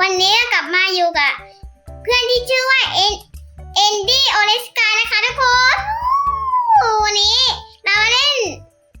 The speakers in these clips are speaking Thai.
วันนี้กลับมาอยู่กับเพื่อนที่ชื่อว่าเอ็นเอนดี้โอเลสกานะคะทุกคนอู้วันนี้เรามาเล่น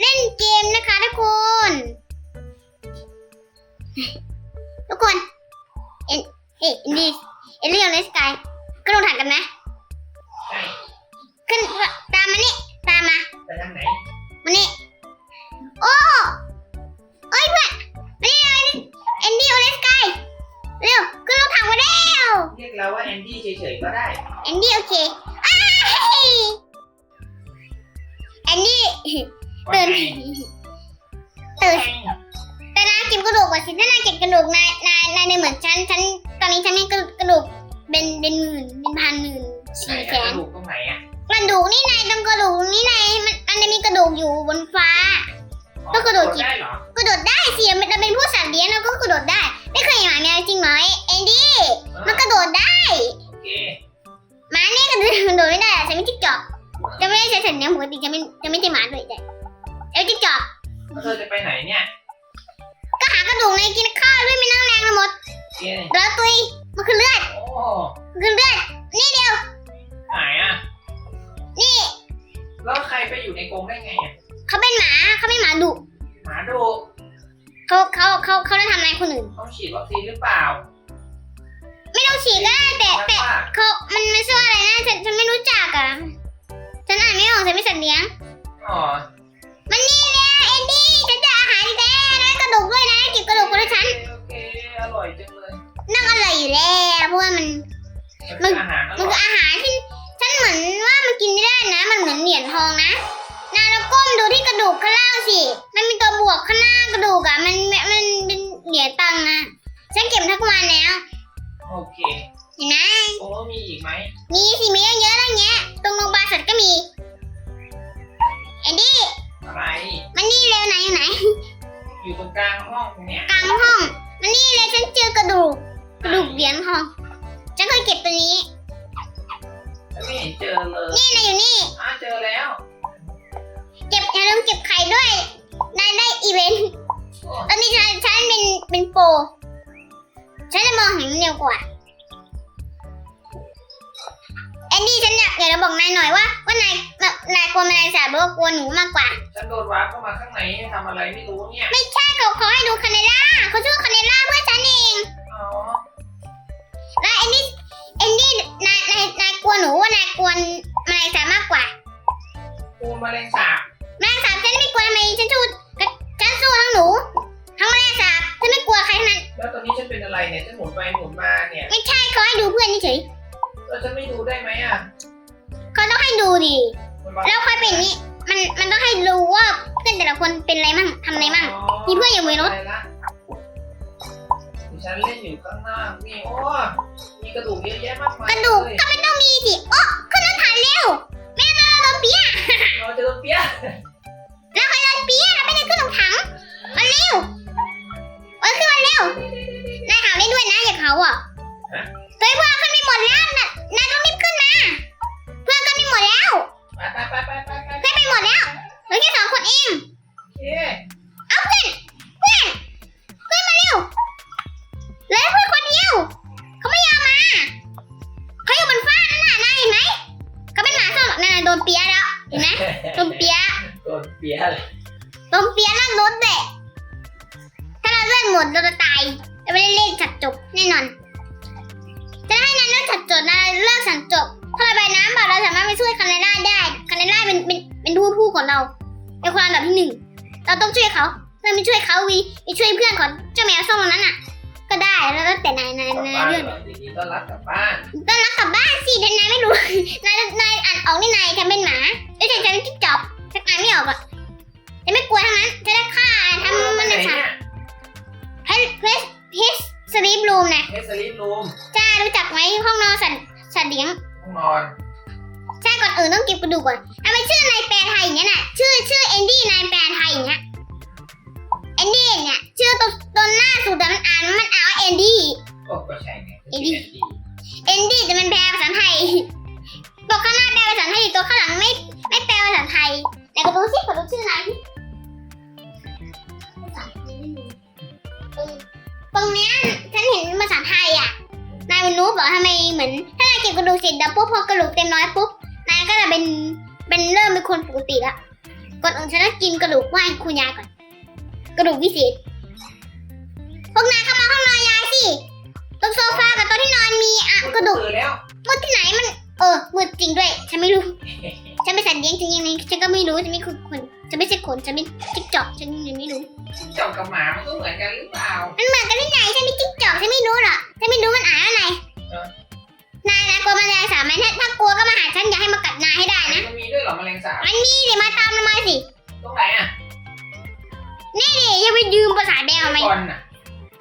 เล่นเกมนะคะทุกคน ทุกคนเอ็นเฮ้ยเอ็นดี้เอ็นดี้โอเลสกากระโดดถังกันไหมใช่ขึ้นตามมานี่ตามมาไปทางไหนมานี่โอ้เอ้ยเพื่อนมานี่ ก็ได้แอนดี้โอเคอ้ายแอนดี้ตื่นตื่นแต่นายเก็บกระดูกก่อนสิถ้านายเก็บกระดูกนายนายนายเนี่ยเหมือนฉันฉันตอนนี้ฉันมีกระกระดูกเป็นเป็นหมื่นเป็นพันหมื่นสี่แสอะกระดูกตรงไหนอะกระดูกนี่นายตรงกระดูกนี่นายมันมันจะมีกระดูกอยู่บนฟ้าต้องกระโดดได้เหรอกระโดดได้สิมันเราเป็นผู้สัตว์เลี้ยงเราก็กระโดดได้ ไม่เคยเห็นหมาแมวจริงไหมแอนดี้มันกระโดดได้ ช้สัญญาณปกติจะไม่จะไม่ใช่หมาเลยแต่เอาจิ๊กจอกแล้วเธอจะไปไหนเนี่ยก็หากระดูกในกินข้าวด้วยไม่นั่งแรงไปหมดโอเคแล้วตุยมันคือเลือดโอ้มันคือเลือดนี่เดียวไหนอะ นี่แล้วใครไปอยู่ในกรงได้ไงอะเขาเป็นหมาเขาเป็นหมาดุหมาดุเขาเขาเขาเขาได้ทำอะไรคนอื่นต้องฉีดวัคซีนหรือเปล่าไม่ต้องฉีดก็ได้แต่แล้วแต่ว่าเขามันไม่ใช่ว่าอะไรนะฉันฉันไม่รู้จักอะ ฉันอ่านไม่ออกฉันไม่สัตว์เลี้ยง อ๋อมันนี่เลยเอ็นดี้ฉันจะอาหารอีกแล้วนะกระดูกด้วยนะเก็บกระดูกคนละชั้นโอเคอร่อยจังเลยนั่งอร่อยอยู่แล้วเพราะว่ามัน มันคืออาหารอมันร่คืออยอาหารที่ฉันเหมือนว่ามันกินไม่ได้นะ มันเหมือนเหรียญทองนะนาเราก้มดูที่กระดูกข้างล่างสิ มันมีตัวบวกข้างหน้ากระดูกอะมันมันมันเป็นเหรียญตังค์อะฉันเก็บทั้งวันแล้ว โอเค เห็นไหมโอ้มีอีกไหมมีสิมีเยอะๆแล้วเงี้ย ตรงโรงพยาบาลสัตว์ก็มีเอ็นดี้อะไร มันนี่เร็วไหนอยู่ไหน อยู่ตรงกลางห้องเนี่ยกลางห้อง มันนี่เลยฉันเจอกระดูกกระดูกเหรียญทองฉันเคยเก็บตัวนี้แล้วไม่เห็นเจอเลยนี่นะอยู่นี่อ้าวเจอแล้วเก็บอย่าลืมเก็บไข่ด้วยนายได้อีเวนต์โอ้ตอนนี้ฉันฉันเป็นเป็นโปรฉันจะมองเห็นเร็วกว่า อนดี้ฉันอยากอยากจะบอกนายหน่อยว่าว่านายแบบนายกลัวแมลงสาบหรือว่ากลัวหนูมากกว่า ฉันโดนวาร์ปเข้ามาข้างในให้ทำอะไรไม่รู้เนี่ย ไม่ใช่เขาเขาให้ดูคาเนล่าเขาชื่อคาเนล่าเพื่อนฉันเอง อ๋อ แล้วแอนดี้แอนดี้นายนายนายกลัวหนูว่านายกลัวแมลงสาบมากกว่ากูแมลงสาบ ปี้ยเลยโดนเปียนั่งรถแหละถ้าเราเลื่อนหมดเราจะตายเราไม่ได้เล่นจัดจบแน่นอนจะให้นายเลิกจัดจบนะเลิกสันจบถ้าระบายน้ำแบบเราสามารถไปช่วยคาเนล่าได้คาเนล่าเป็นเป็นเป็นผู้ผู้ของเราเป็นคนอันดับที่หนึ่งเราต้องช่วยเขาเราไม่ช่วยเขาวีไปช่วยเพื่อนของเจ้าแมวส้มคนนั้นน่ะ ก็ได้แล้วแล้วแต่นายนายกลับนายบ้านเรื่องเหรอทีนี้ก็รับกลับบ้านต้องรักกลับบ้านสิแต่นายไม่รู้นายนายอ่านออกนี่นายฉันเป็นหมาเอ้ยฉันฉันจิ๊กจอบฉันอ่านไม่ออกอะ ฉันไม่กลัวทั้งนั้น จะได้ฆ่าทำมันไหนในฉากเนี่ยเฮสเฮสเฮสสลีปรูมนะเฮสลิปรูมจ้ารู้จักไหมห้องนอนสัตว์สัตว์เลี้ยงห้องนอนใช่ก่อนอื่นต้องเก็บกระดูกก่อนทำไมชื่อนายแปลไทยอย่างเงี้ยน่ะ ชื่อชื่อเอนดี้นายแปลไทยอย่างเงี้ยเอนดี้เนี่ยชื่อตัวตัวหน้าสุดแต่มันอ่านมันอ่านว่าเอนดี้โอ้ก็ใช่ไงเอ็ดดี้เอนดี้แต่มันแปลภาษาไทยตัวข้างหน้าแปลภาษาไทยตัวข้างหลังไม่ไม่แปลภาษาไทยไหนก็ดูสิขอดูชื่อนายสิภาษาไท ตรงเนี้ยฉันเห็นภาษาไทยอะ นายวินูบอกทำไมเหมือน ถ้านายเก็บกระดูกเสร็จแล้วปุ๊บพอกระดูกเต็มน้อยปุ๊บ นายก็จะเป็น เป็นเริ่มเป็นคนปกติละก่อนอื่นฉันต้องกินกระดูกไหว้คุณยายก่อน กระดูกวิเศษ พวกนายเข้ามาห้องนอน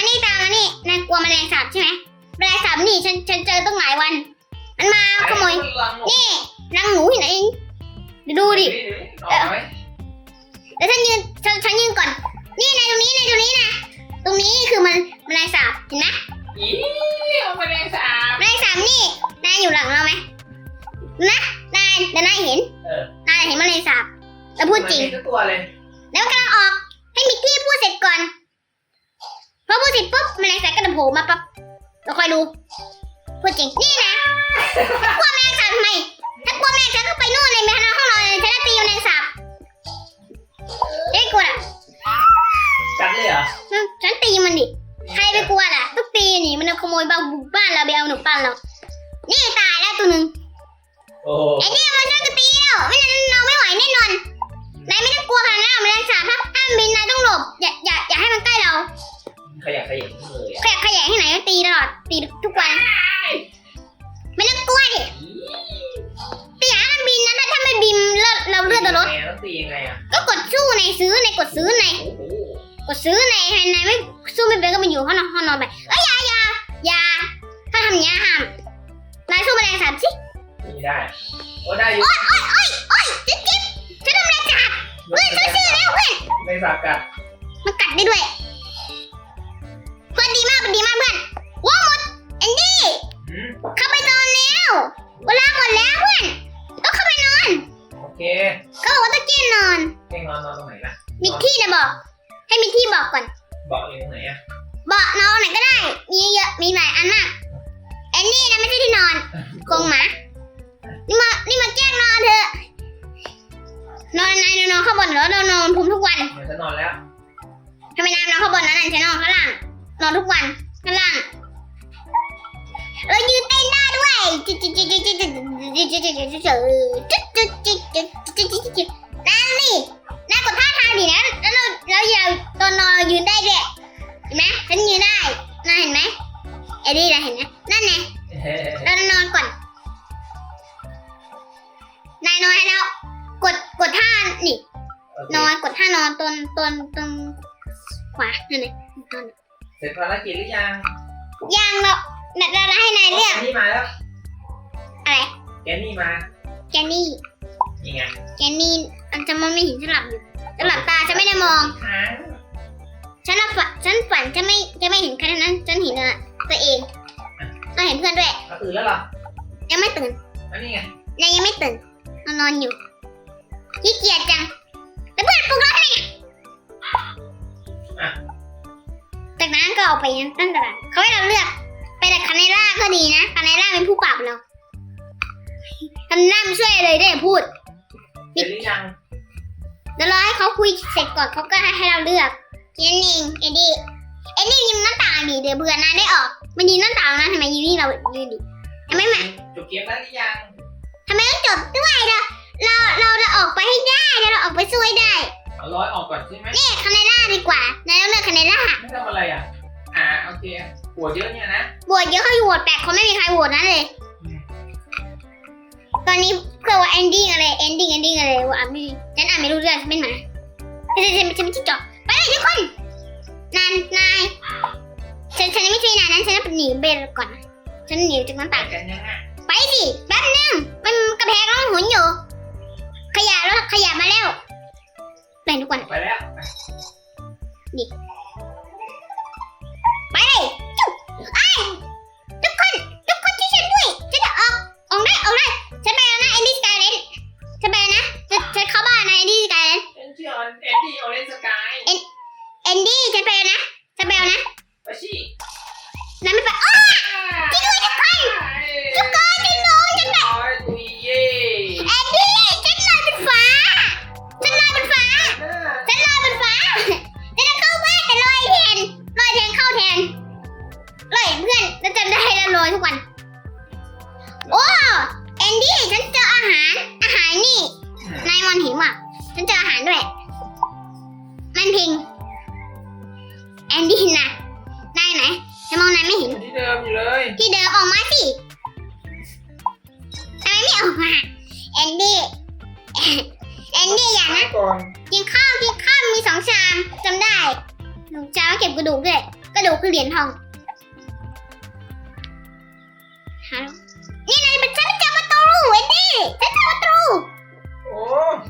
มานี่ตามมานี่นายกลัวแมลงสาบใช่ไหมแมลงสาบนี่ฉันฉันเจอตั้งหลายวัน มันมาขโมยไอ้ลังหมดนี่นางหนูที่ไหนเองดูดิออกไหมแล้วฉันยืนฉันฉันยืนก่อน นี่ในตรงนี้ในตรงนี้นะ ตรงนี้คือมันแมลงสาบเห็นไหมอีเอาแมลงสาบแมลงสาบนี่นายอยู่หลังเราไหมนะนายเดี๋ยวนายเห็นเออนายเห็นแมลงสาบแล้วพูดจริงมันมีทุกตัวเลย แล้วกำลังออกให้มิกกี้พูดเสร็จก่อน ผล่มาปั๊บเราคอยดูพูดจริงนี่นะกลัวแมลงสาบทำไมถ้ากลัวแมลงสาบก็ไปนู่นเลยไปทางห้องนอนเลยฉันจะตีแมลงสาบเอ้ยกลัวอะกัดเลยเหรออืมฉันตีมันดิใครไปกลัวล่ะต้องตีนี่มันเอาขโมยบ้านบุกบ้านเราไปเอาหนูบ้านเรานี่ตายแล้วตัวหนึ่งโอ้โหไอ้นี่ สาบกัดมันกัดได้ด้วย เพื่อนดีมากเป็นดีมากเพื่อนว้าวหมดแอนดี้อืมเข้าไปนอนแล้วเวลาหมดแล้วเพื่อนต้องเข้าไปนอนโอเคก็บอกว่าต้องเกี้ยนนอนเพ่งนอนนอนตรงไหนนะมิกกี้นะบอก ให้มิกกี้บอกก่อน บอกเองตรงไหนอะบอกนอนไหนก็ได้ มีเยอะมีหลายอันมากแอนนี่นะไม่ใช่ที่นอนกรงหมา นี่มา นี่มาแกล้งนอนเถอะ นอนนายนอนข้างบนเหรอนอนนอนภูมิทุกวันเดี๋ยวจะนอนแล้วทำไมนายนอนข้างบนนั้นน่ะฉันนอนข้างล่าง นอนทุกวันข้างล่างเรายืนเต้นได้ด้วยจิ๊ดจิ๊ดจิ๊ดจิ๊ดจิ๊ดจิ๊ดจิ๊ดจิ๊ดจิ๊ดจิ๊ดจิ๊ดจิ๊ดจิ๊ดจิ๊ดจิ๊ดจิ๊ดจิ๊ดนั่นนี่นายกดท่าทางดินะแล้วเราเราอย่าตอนนอนเรายืนได้ด้วยเห็นไหมฉันยืนได้นายเห็นไหมเอ็ดดี้นายเห็นไหมนั่นไงเฮ้ยเรานอนก่อนนายนอนให้แล้ว กดกดท่านี่โอเคนอนกดท่านอนตรงตรงตรงขวานั่นไงนอนเสร็จภารกิจหรือยังยังเราเราเราให้นายเลือกแกนี่มาแล้วอะไรแกนี่มาแกนี่นี่ไงแกนี่อันจะมองไม่เห็นฉันหลับอยู่ฉันหลับตาฉันไม่ได้มองค้างฉันหลับฝันฉันฝันจะไม่จะไม่เห็นใครทั้งนั้นฉันเห็นอะตัวเองเราเห็นเพื่อนด้วยเราตื่นแล้วเหรอยังไม่ตื่นอันนี้ไงนายยังไม่ตื่นเรานอนอยู่ ขี้เกียจจังแล้วเพื่อนปลุกเราทำไมเนี่ยจากนั้นก็ออกไปตั้งตลาดเขาให้เราเลือก ไปแต่คาเนล่าก็ดีนะคาเนล่าเป็นผู้ปราบเราคาเนล่าไม่ช่วยเลยได้แต่พูดเสร็จหรือยังเดี๋ยวรอให้เขาคุยเสร็จก่อนเขาก็ให้ให้เราเลือกแค่นั้นเองเอ็ดดี้เอ็ดดี้ยืนหน้าต่างดิเดี๋ยวเบื่อนายได้ออกมันยืนหน้าต่างนะทำไมยืนนี่เรายืนดิทำไมไม่จบเกมแล้วหรือยังทำไมต้องจบด้วยเรา เราเราจะออกไปให้ได้เราออกไปสู้ให้ได้เอาร้อยออกก่อนใช่ไหมนี่คาเนล่าดีกว่านายต้องเลือกคาเนล่าไม่ทำอะไรอะ อ่าโอเคปวดเยอะเนี่ยนะโหวตเยอะเขาอยู่โหวตแปดคนไม่มีใครโหวตนั้นเลย ตอนนี้เพื่อว่า ending อะไร ending ending อะไรวะอ่านไม่ฉันอ่านไม่รู้เรื่องฉันเป็นหมาฉันฉันฉันไม่ใช่จอกไปเลยทุกคนนานนายฉันฉันยังไม่ใช่นายนั้นฉันต้องหนีเบลก่อนนะฉันหนีจากน้ำไปตากันยังอะไป 你 ดิมอยู่เลยที่เดินออกมาสิทำไมไม่ออกมาแอนดี้แอนดี้อย่านะก่อนกินข้าวกินข้าวมีสองชามจำได้หนึ่งชามเก็บกระดูกด้วยกระดูกคือเหรียญทองฮัลโหลนี่นายเป็นฉันเจอประตูเอ็นดี้ฉันเจอประตูโอ้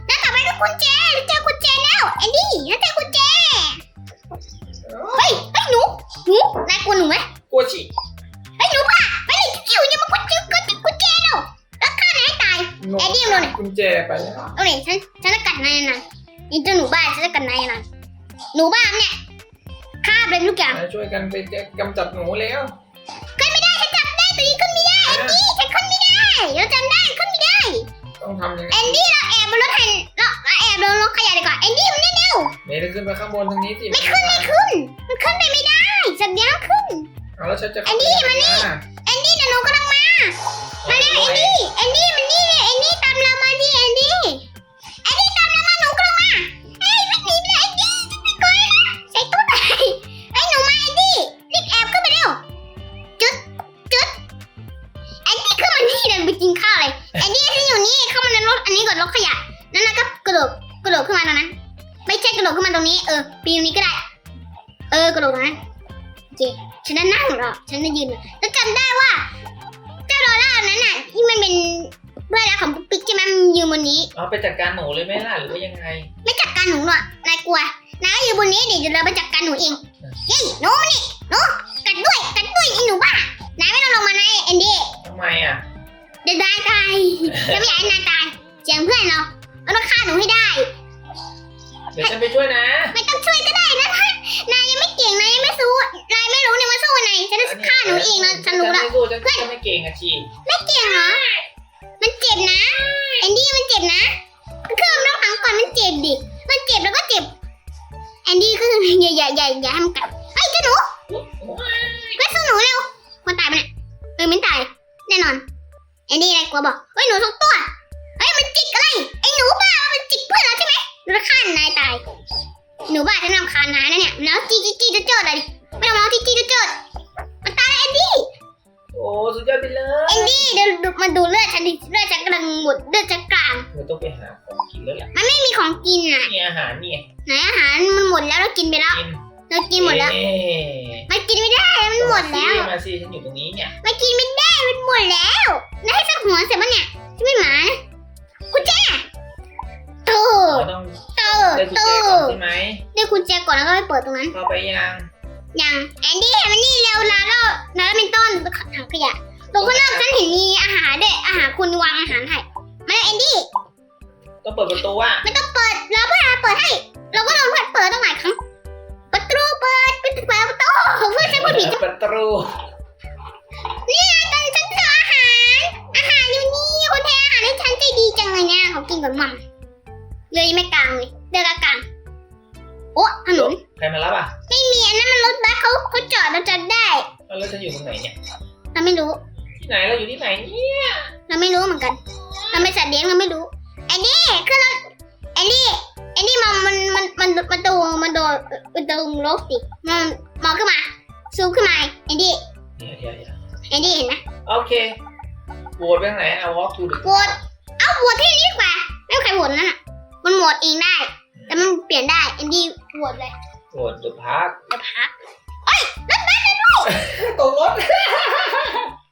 แล้วกลับไปด้วยกุญแจฉันเจอกุญแจแล้วเอ็นดี้ฉันเจอกุญแจเฮ้ยเฮ้ยหนูหนูนายกลัวหนูไหมกลัวฉี แอดดี้มาหน่อยกุญแจไปแล้วเอาเลยฉันฉันจะกัดนายนะอีเจ้าหนูบ้าฉันจะกัดนายนะหนูบ้าเนี่ยฆ่าไปทุกอย่างมาช่วยกันไปกำจัดหนูแล้วขึ้นไม่ได้ฉันจับได้ตัวนี้ขึ้นไม่ได้แอนดี้ฉันขึ้นไม่ได้เราจำได้ขึ้นไม่ได้ต้องทำยังไงแอนดี้เราแอบบนรถแทนเราเราแอบบนรถขยะดีกว่าแอนดี้มันนี่เร็วเมย์จะขึ้นไปข้างบนทางนี้สิไม่ขึ้นไม่ขึ้น มันขึ้นไปไม่ได้สัตว์เลี้ยงขึ้นเอาแล้วฉันจะแอนดี้มานี่แอนดี้เดี๋ยวหนูกำลังมามาเร็วแอนดี้แอนดี้ ก็ได้ เออกระโดดตรงนั้นโอเคฉันจะนั่งเหรอฉันจะยืนเหรอแล้วจำได้ว่า เจ้าดอลล่านั้นน่ะที่มันเป็นเพื่อนรักของปุ๊กปิ๊กใช่ไหมมันยืนบนนี้ เอาไปจัดการหนูเลยไหมล่ะหรือว่ายังไง ไม่จัดการหนูหรอกนายกลัวนายก็อยู่บนนี้เดี๋ยวเราไปจัดการหนูเองเฮ้ยหนูมานี่หนูกัดด้วยกัดด้วยไอ้หนูบ้านายไม่ต้องลงมานะแอนดี้ทำไมอะเดี๋ยวนายตายจะไม่อยากให้นายตายเจียงเพื่อนเราเราต้องฆ่าหนูให้ได้ เดี๋ยวฉันไปช่วยนะไม่ นายยังไม่เก่งนายยังไม่สู้นายไม่รู้เนี่ยมาสู้นายฉันจะฆ่าหนูเองนะฉันรู้แล้วไม่สู้ฉันก็ไม่เก่งอะชีไม่เก่งเหรอ มันเจ็บนะแอนดี้มันเจ็บนะเครื่องต้องพังก่อนมันเจ็บดิ มันเจ็บแล้วก็เจ็บ แอนดี้ก็คืออย่าอย่าอย่าอย่าให้มันกัดเฮ้ยเจ้าหนูไม่สู้หนูเร็วคนตายไปเนี่ยเออมันตายแน่นอน แอนดี้อะไรกลัวบอกเฮ้ยหนูสองตัวเฮ้ยมันจิกอะไรไอ้หนูบ้ามันจิกเพื่อนเราใช่ไหมเราจะฆ่านายตาย หนูบ้าฉันรำคาญนายนะเนี่ยแล้วจี้จี้จี้จะเจิดอะไรดิไม่ต้องร้องจี้จี้จะเจิดมันตายแล้วแอนดี้โอ้สุดยอดไปเลเอ็ยนดี้เดี๋ยวดูมาดูเลือดฉันดิเลือดฉันกำลังหมดเลือดฉันกลางเธอต้องไปหาของกินแล้วแหละไม่มีของกินอะนี่อาหารนี่ไหนอาหารมันหมดแล้วเรากินไปแล้วกินเรากินหมดแล้ว เอ๊ะมันกินไม่ได้มันหมดแล้ว มาสิฉันอยู่ตรงนี้เนี่ย มันกินไม่ได้มันหมดแล้วนายให้สักหัวเสร็จปะเนี่ยจะไม่หมานะกุญแจตู้เราต้องตู้ได้กุญแจตู้ก่อนใช่ไหมได้กุญแจก่อนแล้วก็ไปเปิดตรงนั้นเข้าไปยังยังแอนดี้มันนี่เร็วลาแล้วลาแล้วเป็นต้นถังขยะตรงข้างนอกฉันเห็นมีอาหารด้วยอาหารคุณวางอาหารให้มาเลยแอนดี้ต้องเปิดประตูอะไม่ต้องเปิดรอเพื่อนเปิดให้ เราก็โดนเพื่อนเปิดตั้งหลายครั้งประตูเปิดปิดเปิดประตูเพื่อนฉันพูดผิดประตูนี่ไงตอนฉันเจออาหาร อาหารอยู่นี่คนแทนอาหารให้ฉันใจดีจังเลยเนี่ยเขากินกับมัมเลยไม่กลางเลยเดือกกลาง โอ้ถนนใครมารับอะไม่มีอันนั้นมันรถบัสเขาเขาจอดเราจอดได้แล้วฉันอยู่ตรงไหนเนี่ยเราไม่รู้ ที่ไหนเราอยู่ที่ไหนเนี่ยเราไม่รู้เหมือนกัน เราไม่สัตว์เลี้ยงเราไม่รู้แอนดี้ขึ้นรถแอนดี้แอนดี้มองมันมันมันมันดูมันโดนมันดูรถสิมันมองขึ้นมาซูมขึ้นมาแอนดี้เดี๋ยวเดี๋ยวเดี๋ยวแอนดี้เห็นไหมโอเคโหวตไปทางไหนเอาวอล์กทูดิโหวตเอาโหวตที่นี่ดีกว่าไม่มีใครโหวตนั่นน่ะมันโหวตเองได้แต่มันเปลี่ยนได้แอนดี้โห วตเลยโหวตเดอะพาร์คเดี๋ยวพักตกรถ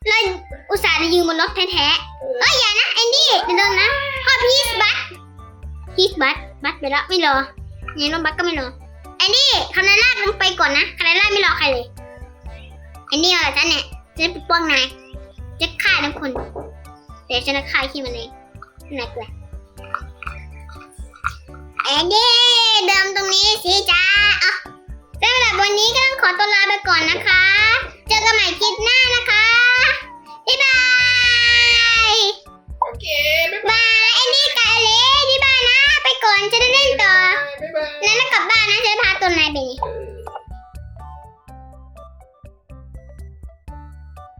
เลยอุตส่าห์จะยืนบนรถแท้ๆเอ้ยอย่านะแอนดี้เดี๋ยวโดนนะพ่อพีสบัสพีสบัสบัสไปแล้วไม่รอยังรถบัสก็ไม่รอแอนดี้คานาล่าลงไปก่อนนะคานาล่าไม่รอใครเลยแอนดี้เอาละฉันเนี่ยจะได้ปกป้องนายจะฆ่าทุกคนแต่ฉันจะฆ่าที่มันเองนายกลัว แอนดี้เดิมตรงนี้สิจ้าอะสำหรับวันนี้ก็ต้องขอตัวลาไปก่อนนะคะ เจอกันใหม่คลิปหน้านะคะ บ๊ายบาย โอเค บ๊ายบายบายแอนดี้กับอเล็กบ๊ายบายนะ ไปก่อนจะได้เล่นต่อบ๊ายบาย นั้นกลับบ้านนะจะพาตัวนายไปนี่เออ